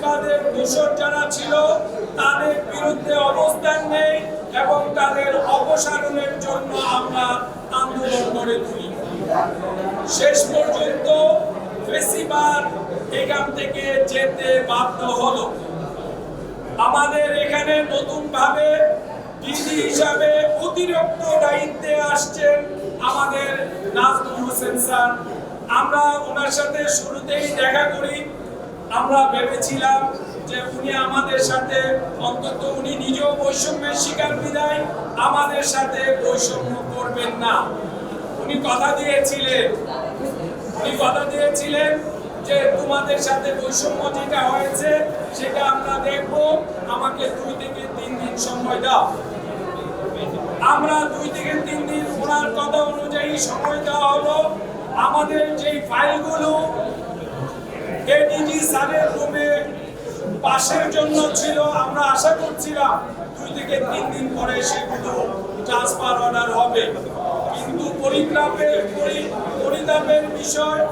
ফেসিবাদের দূষণ যারা ছিল, তাদের বিরুদ্ধে অবস্থান নেই এবং তাদের অপসারণের জন্য আমরা আন্দোলন গড়ে তুলি। শেষ পর্যন্ত ফেসিবাদ এখান থেকে যেতে বাধ্য হলো। আমাদের এখানে নতুন ভাবে ডিজি হিসাবে অতিরিক্ত দায়িত্বে আসছেন আমাদের নাজমুল হোসেন স্যার। আমরা ওনার সাথে শুরুতেই দেখা করি। আমরা ভেবেছিলাম যে উনি আমাদের সাথে, অন্তত উনি নিজেও বৈষম্যের শিকার বিদায় আমাদের সাথে বৈষম্য করবেন না। উনি কথা দিয়েছিলেন। উনি কথা দিয়েছিলেন যে তোমাদের সাথে বৈষম্য যেটা হয়েছে, সেটা আমরা দেখব। আমাকে দুই থেকে তিন দিন সময় দাও। আমরা দুই থেকে তিন দিন ওনার কথা অনুযায়ী সময় দেওয়া হলো। আমাদের যেই ফাইলগুলো এডিজি স্যারের রুমে পাশের জন্য ছিল, আমরা আশা করছিলাম দুই থেকে তিন দিন পরে সেগুলো ট্রান্সফার অর্ডার হবে। কিন্তু পরিতাপের পরি- পরিতাপের বিষয়,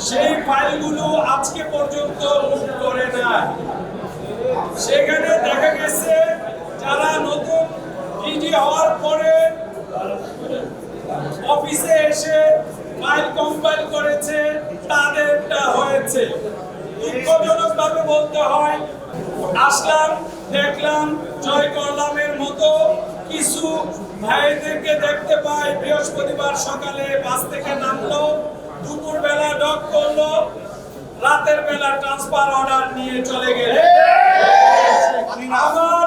সেই ফাইলগুলো আজকে পর্যন্ত মুখ করে নাই। সেখানে দেখা গেছে বলতে হয়। আসলাম, দেখলাম, জয় করলামের মতো কিছু ভাইদেরকে দেখতে পাই। বৃহস্পতিবার সকালে বাস থেকে নামলো দুপুর বেলা ডক করল, রাতের বেলা ট্রান্সফার অর্ডার নিয়ে চলে গেলে। আমার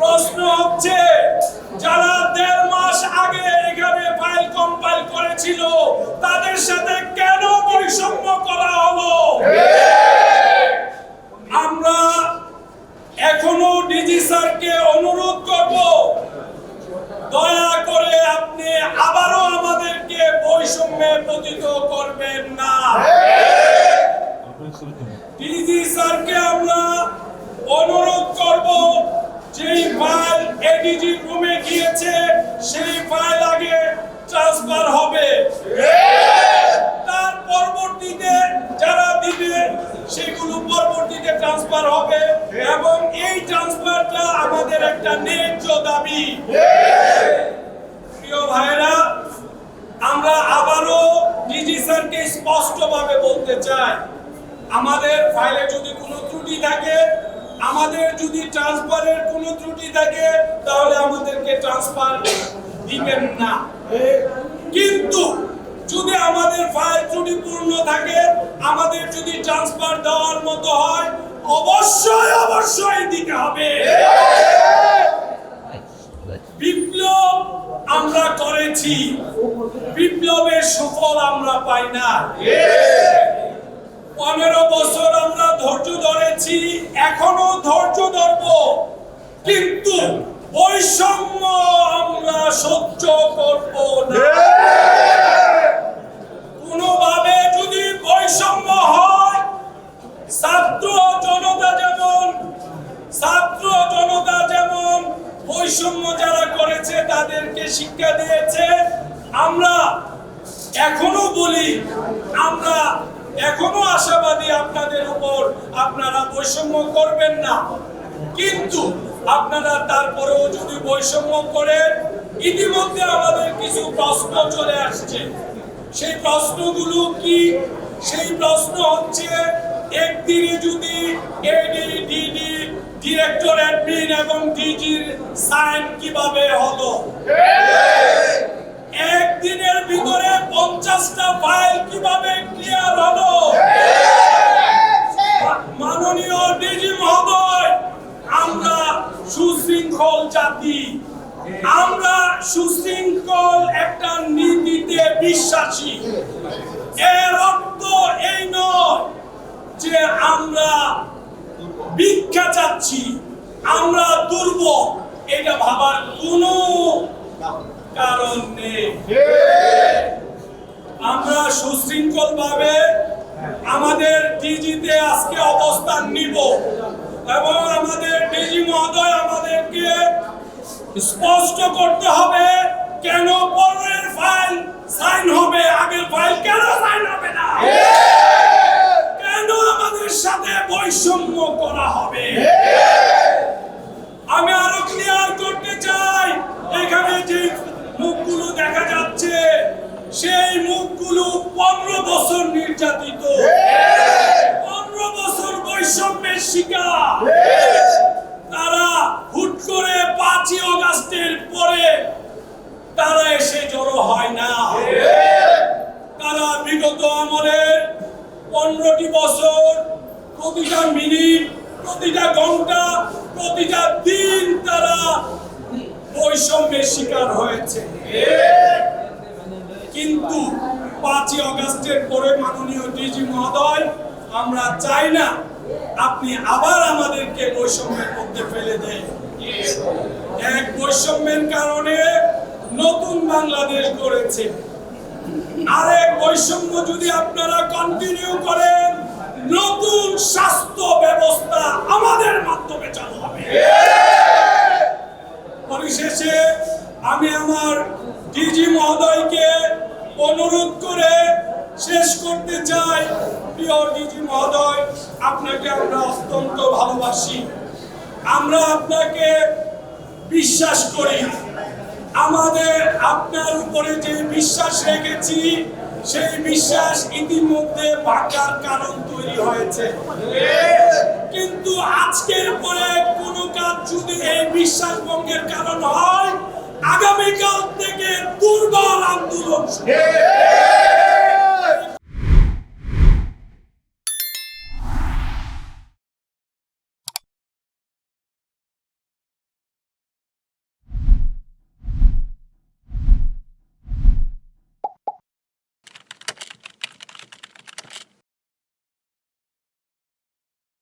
প্রশ্ন হচ্ছে, যারা দেড় মাস আগে এখানে ফাইল কম্পাইল করেছিল, তাদের সাথে কেন বৈষম্য করা হলো আমরা এখনও ডিজি স্যারকে অনুরোধ করব দয়া করে আপনি আবারও আমাদেরকে বৈষম্যে পতিত করবেন না। ডিজি স্যারকে আমরা অনুরোধ করব, যেই ফাইল এডিজি রুমে গিয়েছে, সেই ফাইল আগে ট্রান্সফার হবে। তার পরবর্তীতে যারা দিবে, সেগুলো পরবর্তীতে ট্রান্সফার হবে। এবং এই ট্রান্সফারটা আমাদের একটা ন্যায্য দাবি প্রিয় ভাইরা আমরা আবারও ডিজি স্যারকে স্পষ্টভাবে বলতে চাই, আমাদের ফাইলে যদি কোনো ত্রুটি থাকে, আমাদের যদি ট্রান্সফারের কোনো ত্রুটি থাকে, তাহলে আমাদেরকে ট্রান্সফার দিবেন না। কিন্তু যদি আমাদের ফাইল ত্রুটিপূর্ণ থাকে, আমাদের যদি ট্রান্সফার দেওয়ার মতো হয়, অবশ্যই অবশ্যই দিতে হবে। করেছি বিপ্লবের সুফল আমরা পাই না। পনেরো বছর আমরা ধৈর্য ধরেছি, এখনও ধৈর্য ধরব। কিন্তু বৈষম্য আমরা সহ্য করব না। কোনোভাবে যদি বৈষম্য হয়, ছাত্র জনতা যেমন, ছাত্র বৈষম্য যারা করেছে, তাদেরকে শিক্ষা দিয়েছে। আমরা এখনও বলি, আমরা এখনও আশাবাদী আপনাদের উপর আপনারা বৈষম্য করবেন না। কিন্তু আপনারা তারপরেও যদি বৈষম্য করেন, ইতিমধ্যে আমাদের কিছু প্রশ্ন চলে আসছে। সেই প্রশ্নগুলো কি? সেই প্রশ্ন হচ্ছে, একদিনে যদি এডি ডিডি ডিরেক্টর অ্যাডমিন এবং ডিজির সাইন কীভাবে হলো? একদিনের ভিতরে পঞ্চাশটা ফাইল কীভাবে ক্লিয়ার হলো? মাননীয় ডিজি মহোদয়, আমরা সুশৃঙ্খল জাতি। আমরা সুশৃঙ্খল একটা নীতিতে বিশ্বাসী। এর অর্থ এই নয় যে আমরা ভিক্ষা চাচ্ছি। আমরা দুর্বল। এটা ভাবার কোনো কারণ নেই। আমরা সুশৃঙ্খল ভাবে আমাদের ডিজিতে আজকে অবস্থান নিব এবং আমাদের ডিজি মহোদয় আমাদেরকে স্পষ্ট করতে হবে কেন পরের ফাইল সাইন হবে, আগের ফাইল কেন সাইন হবে না কেন কেন আমাদের সাথে বৈষম্য করা হবে। আমি আরও ক্লিয়ার করতে চাই, এখানে যে মুখগুলো দেখা যাচ্ছে, সেই মুখগুলো পনেরো বছর নির্যাতিত। পনেরো বছর বৈষম্যের শিকার। তারা হুট করে পাঁচই অগাস্টের পরে তারা এসে জড়ো হয় না। তারা বিগত আমলের পনেরোটি বছর প্রতিটা মিনিট, প্রতিটা ঘণ্টা, প্রতিটা দিন তারা বৈষম্যের শিকার হয়েছে। কিন্তু পাঁচই অগস্টের পরে মাননীয় ডিজি মহোদয়, আমরা চাই না আপনি আবার আমাদেরকে বৈষম্যের মধ্যে ফেলে দেন। এক বৈষম্যের কারণে নতুন বাংলাদেশ গড়েছে। আরেক বৈষম্য যদি আপনারা কন্টিনিউ করেন নতুন স্বাস্থ্য ব্যবস্থা আমাদের মাধ্যমে চালু হবে। পরিশেষে আমি আমার ডিজি মহোদয়কে অনুরোধ করে শেষ করতে চাই। প্রিয় ডিজি মহোদয়, আপনাকে আমরা অত্যন্ত ভালোবাসি। আমরা আপনাকে বিশ্বাস করি। আমাদের আপনার উপরে যে বিশ্বাস রেখেছি সেই বিশ্বাস ইতিমধ্যে বাঁচার কারণ তৈরি হয়েছে কিন্তু আজকের পরে কোনো কাজ যদি এই বিশ্বাস ভঙ্গের কারণ হয়, আগামীকাল থেকে দুর্বল আন্দোলন।